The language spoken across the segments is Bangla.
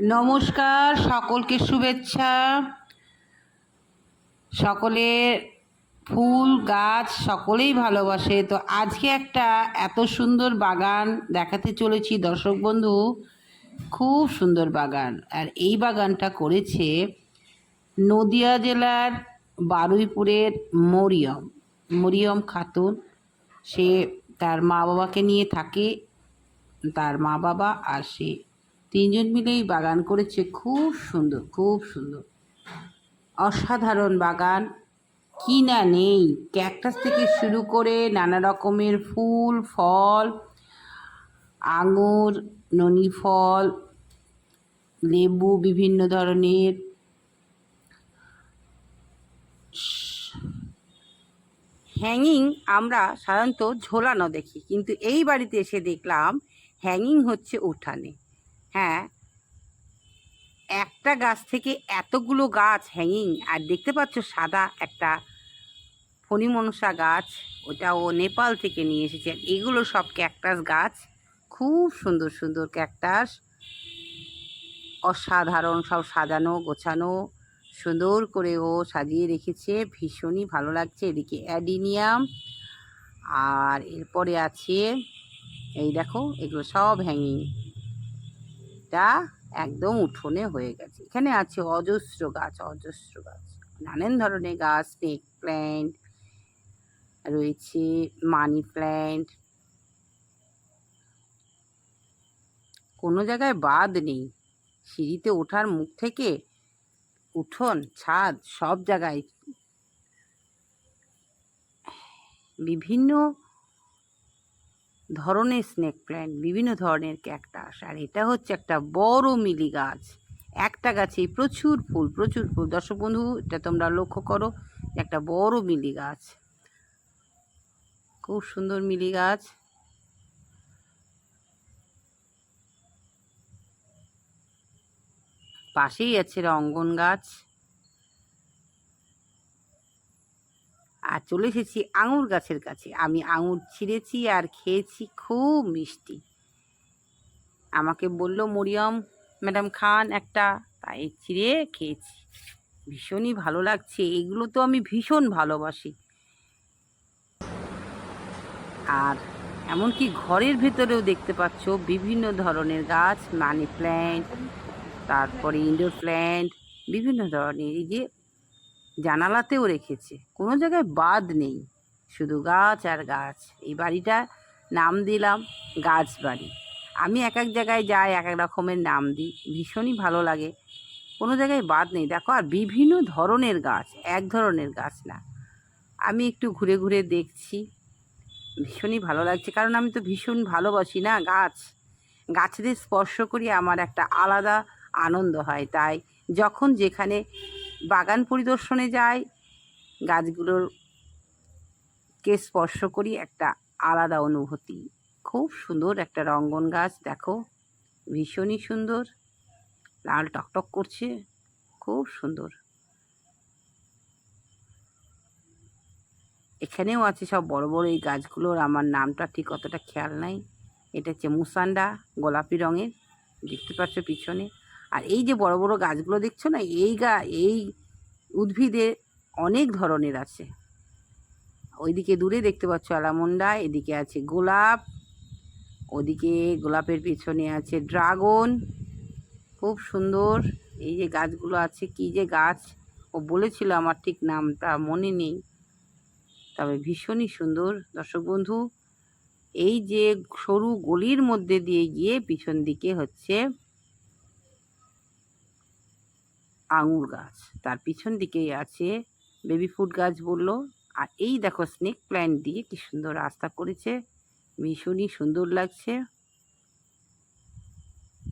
নমস্কার, সকলকে শুভেচ্ছা। সকলের ফুল, গাছ সকলেই ভালোবাসে। তো আজকে একটা এত সুন্দর বাগান দেখাতে চলেছি। দর্শক বন্ধু, খুব সুন্দর বাগান। আর এই বাগানটা করেছে নদিয়া জেলার বারুইপুরের মরিয়ম। মরিয়ম খাতুন। সে তার মা বাবাকে নিয়ে থাকে, তার মা বাবা আর সে তিনজন মিলেই বাগান করেছে খুব সুন্দর খুব সুন্দর। অসাধারণ বাগান কি না নেই। ক্যাকটাস থেকে শুরু করে নানা রকমের ফুল, ফল, আঙুর, ননি ফল, লেবু বিভিন্ন ধরনের। হ্যাঙ্গিং আমরা সাধারণত ঝোলানো দেখি, কিন্তু এই বাড়িতে এসে দেখলাম হ্যাঙ্গিং হচ্ছে উঠানে। হ্যাঁ। একটা গাছ থেকে এতগুলো গাছ হ্যাঙ্গিং আর দেখতে পাচ্ছ সাদা একটা ফণিমনসা গাছ, ওটা ও নেপাল থেকে নিয়ে এসেছে। আর এগুলো সব ক্যাকটাস গাছ, খুব সুন্দর সুন্দর ক্যাকটাস অসাধারণ, সব সাজানো, গোছানো, সুন্দর করে ও সাজিয়ে রেখেছে। ভীষণই ভালো লাগছে। এদিকে অ্যাডিনিয়াম, আর এরপরে আছে, এই দেখো, এগুলো সব হ্যাঙ্গিং এটা একদম উঠোনে হয়ে গেছে। এখানে আছে অজস্র গাছ অজস্র গাছ। নানান ধরনের গাছ স্নেক প্ল্যান্ট রয়েছে মানি প্ল্যান্ট কোনো জায়গায় বাদ নেই। সিঁড়িতে ওঠার মুখ থেকে উঠোন, ছাদ, সব জায়গায়। বিভিন্ন ধরনের স্নেক প্ল্যান্ট বিভিন্ন ধরনের ক্যাকটাস আর এটা হচ্ছে একটা বড় মিলি গাছ। একটা গাছে প্রচুর ফুল প্রচুর ফুল। দর্শক বন্ধু, এটা তোমরা লক্ষ্য করো একটা বড় মিলি গাছ। খুব সুন্দর মিলি গাছ। পাশেই আছে রঙ্গন গাছ। আর চলে এসেছি আঙুর গাছের কাছে। আমি আঙুর ছিঁড়েছি আর খেয়েছি খুব মিষ্টি। আমাকে বলল, মরিয়ম, ম্যাডাম খান একটা। তাই ছিঁড়ে খেয়েছি। ভীষণই ভালো লাগছে। এগুলো তো আমি ভীষণ ভালোবাসি। আর এমনকি ঘরের ভেতরেও দেখতে পাচ্ছ, বিভিন্ন ধরনের গাছ, মানি প্ল্যান্ট, তারপরে ইনডোর প্ল্যান্ট, বিভিন্ন ধরনের। এই যে জানালাতেও রেখেছে। কোনো জায়গায় বাদ নেই, শুধু গাছ আর গাছ। এই বাড়িটা নাম দিলাম গাছ বাড়ি। আমি এক এক জায়গায় যাই, এক এক রকমের নাম দিই। ভীষণই ভালো লাগে। কোনো জায়গায় বাদ নেই। দেখো, আর বিভিন্ন ধরনের গাছ, এক ধরনের গাছ না। আমি একটু ঘুরে ঘুরে দেখছি। ভীষণই ভালো লাগছে। কারণ আমি তো ভীষণ ভালোবাসি না গাছ। গাছেদের স্পর্শ করি, আমার একটা আলাদা আনন্দ হয়। তাই যখন যেখানে বাগান পরিদর্শনে যাই, গাছগুলোর কে স্পর্শ করি একটা আলাদা অনুভূতি। খুব সুন্দর একটা রঙ্গন গাছ, দেখো, ভীষণই সুন্দর। লাল টকটক করছে, খুব সুন্দর। এখানেও আছে সব বড় বড় এই গাছগুলোর, আমার নামটা ঠিক অতটা খেয়াল নাই। এটা হচ্ছে মুসান্ডা, গোলাপি রঙের, দেখতে পাচ্ছ পিছনে। আর এই যে বড় বড় গাছগুলো দেখছ না, এই গা, এই উদ্ভিদে অনেক ধরনের আছে। ওইদিকে দূরে দেখতে পাচ্ছ আলামন্ডা, এদিকে আছে গোলাপ, ওদিকে গোলাপের পেছনে আছে ড্রাগন। খুব সুন্দর। এই যে গাছগুলো আছে, কি যে গাছ? ও বলেছিল আমার ঠিক নামটা, মনে নেই। তবে ভীষণই সুন্দর। দর্শক বন্ধু, এই যে সরু গলির মধ্যে দিয়ে গিয়ে পিছন দিকে হচ্ছে আঙুর গাছ। তার পিছন দিকেই আছে বেবি ফুড গাছ বলল। আর এই দেখো স্নেক প্ল্যান্ট দিয়ে কি সুন্দর রাস্তা করেছে। ভীষণই সুন্দর লাগছে।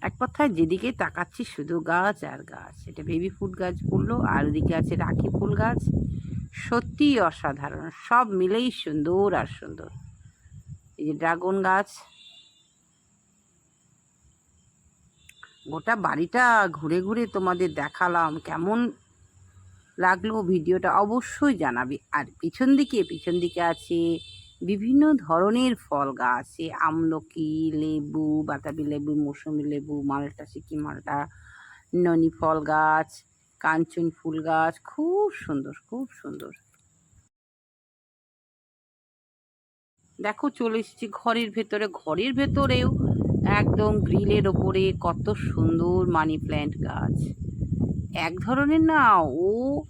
এক কথায় যেদিকে তাকাচ্ছি শুধু গাছ আর গাছ। এটা বেবি ফুড গাছ বলল, আর ওদিকে আছে রাখি ফুল গাছ। সত্যিই অসাধারণ, সব মিলেই সুন্দর আর সুন্দর। এই যে ড্রাগন গাছ গোটা বাড়িটা ঘুরে ঘুরে তোমাদের দেখালাম, কেমন লাগল ভিডিওটা অবশ্যই জানাবে। আর পিছন দিকে পিছন দিকে আছে বিভিন্ন ধরনের ফল গাছ আমলকি, লেবু, বাতাবি লেবু, মৌসুমি লেবু, মালটা, সিকি মালটা, ননি ফল গাছ, কাঞ্চন ফুল গাছ, খুব সুন্দর খুব সুন্দর। দেখো চলে এসেছি ঘরের ভেতরে, ঘরের ভেতরেও একদম গ্রিলের ওপরে কত সুন্দর মানি প্ল্যান্ট গাছ। এক ধরনের না, ও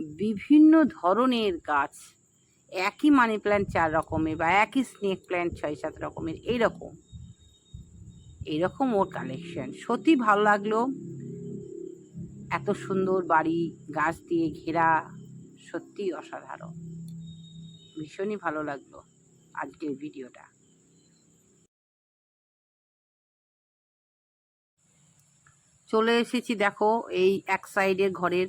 বিভিন্ন ধরনের গাছ। একই মানি প্ল্যান্ট চার রকমের বা একই স্নেক প্ল্যান্ট ছয় সাত রকমের, এইরকম। এইরকম ওর কালেকশন। সত্যি ভালো লাগল। এত সুন্দর বাড়ি, গাছ দিয়ে ঘেরা সত্যি অসাধারণ। ভীষণই ভালো লাগল আজকের ভিডিওটা। চলে এসেছি দেখো এই এক সাইডের ঘরের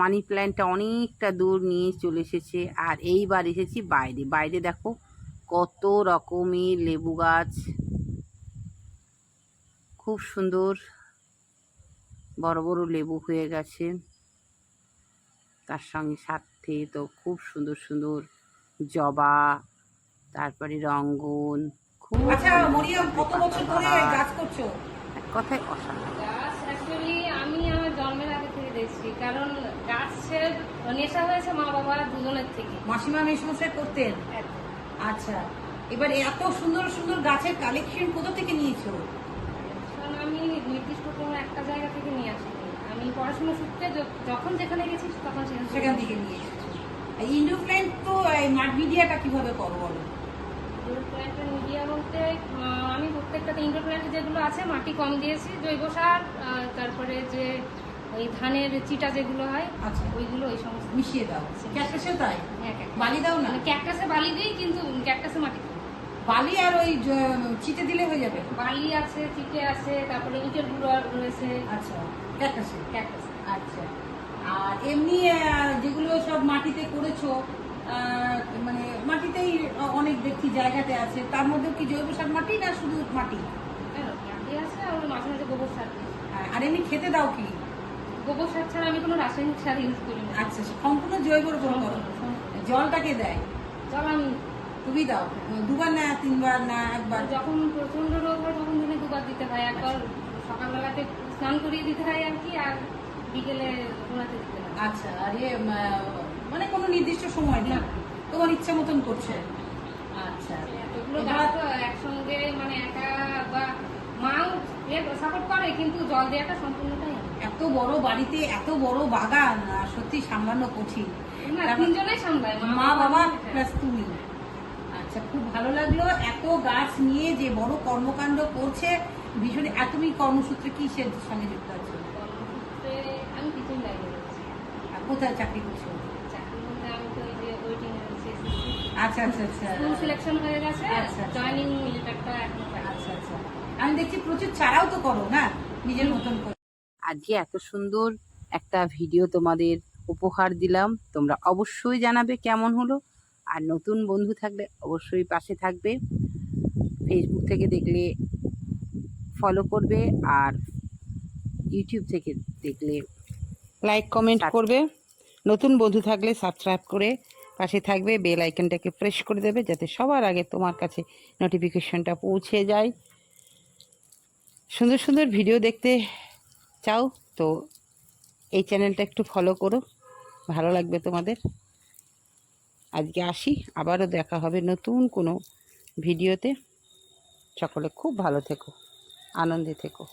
মানি প্ল্যান্টটা অনেকটা দূর নিয়ে চলে এসেছে। আর এইবার এসেছি বাইরে। বাইরে দেখো কত রকমের লেবু গাছ। খুব সুন্দর বড় বড় লেবু হয়ে গেছে। তার সঙ্গে সাথে তো খুব সুন্দর সুন্দর জবা তারপরে রঙ্গন খুব আচ্ছা এক কথায় অসাধারণ। অ্যাকচুয়ালি আমি আমার জন্মের আগে থেকে দেখছি কারণ গাছের নেশা হয়েছে মা বাবা দুজনের থেকে। মাসিমা মেসমশাই করতেন? আচ্ছা এবার এত সুন্দর সুন্দর গাছের কালেকশন কোথা থেকে নিয়েছো? কারণ আমি নির্দিষ্ট কোনো একটা জায়গা থেকে নিয়ে আসি আমি পড়াশোনা সূত্রে যখন যেখানে গেছি তখন সেখান থেকে নিয়ে এসেছ। ইন্ডো প্ল্যান্ট তো এই মাঠ মিডিয়াটা কীভাবে করো বলো? প্ল্যান্টের মিডিয়া বলতে আমি প্রত্যেকটাতে ইনডোর প্ল্যান্ট যেগুলো আছে মাটি কম দিয়েছি জৈব সার তারপরে যে ওই ধানের চিটা যেগুলো হয় আচ্ছা। ওইগুলো ওই সমস্ত। মিশিয়ে দাও। ক্যাকটাসেও তাই? হ্যাঁ বালি দাও না? মানে ক্যাকটাসে বালি দিই কিন্তু ক্যাকটাসে মাটি বালি আর ওই চিটে দিলে হয়ে যাবে? বালি আছে চিটে আছে তারপরে ইটের গুঁড়ো রয়েছে। আচ্ছা ক্যাকটাসে? ক্যাকটাস। আচ্ছা। আর এমনি যেগুলো সব মাটিতে করেছ মানে মাটিতেই অনেক ব্যক্তি জায়গাতে আছে। তার মধ্যে কি জৈব সার মাটি না শুধু মাটি? হ্যাঁ, মাটি আছে আর মাঝে মাঝে গোবর সার। আর এমনি খেতে দাও কি? গোবর সার ছাড়া আমি কোনো রাসায়নিক সার ইউজ করি না আচ্ছা সম্পূর্ণ জৈবর উপর করো। জলটাকে দেয়? জল আমি তুমি দাও। দুবার না তিনবার না একবার? যখন প্রচণ্ড রোগ হয় তখন দিনে দুবার দিতে হয়। একবার সকালবেলাতে স্নান করিয়ে দিতে হয় আর কি আর বিকেলে ঘোরাতে দিতে হয়। আচ্ছা আর মানে কোনো নির্দিষ্ট সময় না। তোমার ইচ্ছা মতন করছে। আচ্ছা। তো একসঙ্গে মানে একা বা মাও সাপোর্ট করে কিন্তু জল দেওয়াটা সম্পূর্ণটাই। এত বড় বাড়িতে এত বড় বাগান আহ, সত্যি সামলানো কঠিন। না তারপর- তিনজনেই সামলায় মা বাবা। প্লাস তুমি। আচ্ছা খুব ভালো লাগল এত গাছ নিয়ে যে বড় কর্মকাণ্ড করছে। ভীষণ আর তুমি কর্মসূত্রে কি সে সঙ্গে যুক্ত আছো? কোথায় চাকরি করছ চাকরির মধ্যে আমি তো এই যে ওয়েটিং রয়েছি আচ্ছা আচ্ছা আচ্ছা। স্কুল সিলেকশন হয়ে গেছে। আচ্ছা, আচ্ছা। লেটারটা এখন আচ্ছা আচ্ছা। আমি দেখছি প্রচুর চারাও তো করো না? নিজের মতন করে। আজকে এত সুন্দর একটা ভিডিও তোমাদের উপহার দিলাম। তোমরা অবশ্যই জানাবে কেমন হলো। আর নতুন বন্ধু থাকলে অবশ্যই পাশে থাকবে। ফেসবুক থেকে দেখলে ফলো করবে আর ইউটিউব থেকে দেখলে লাইক কমেন্ট করবে। নতুন বন্ধু থাকলে সাবস্ক্রাইব করে পাশে থাকবে বেল আইকনটাকে প্রেস করে দেবে যাতে সবার আগে তোমার কাছে নোটিফিকেশনটা পৌঁছে যায়। সুন্দর সুন্দর ভিডিও দেখতে চাও তো এই চ্যানেলটা একটু ফলো করো, ভালো লাগবে তোমাদের। আজকে আসি, আবারও দেখা হবে নতুন কোনো ভিডিওতে সকলে খুব ভালো থেকো, আনন্দে থেকো।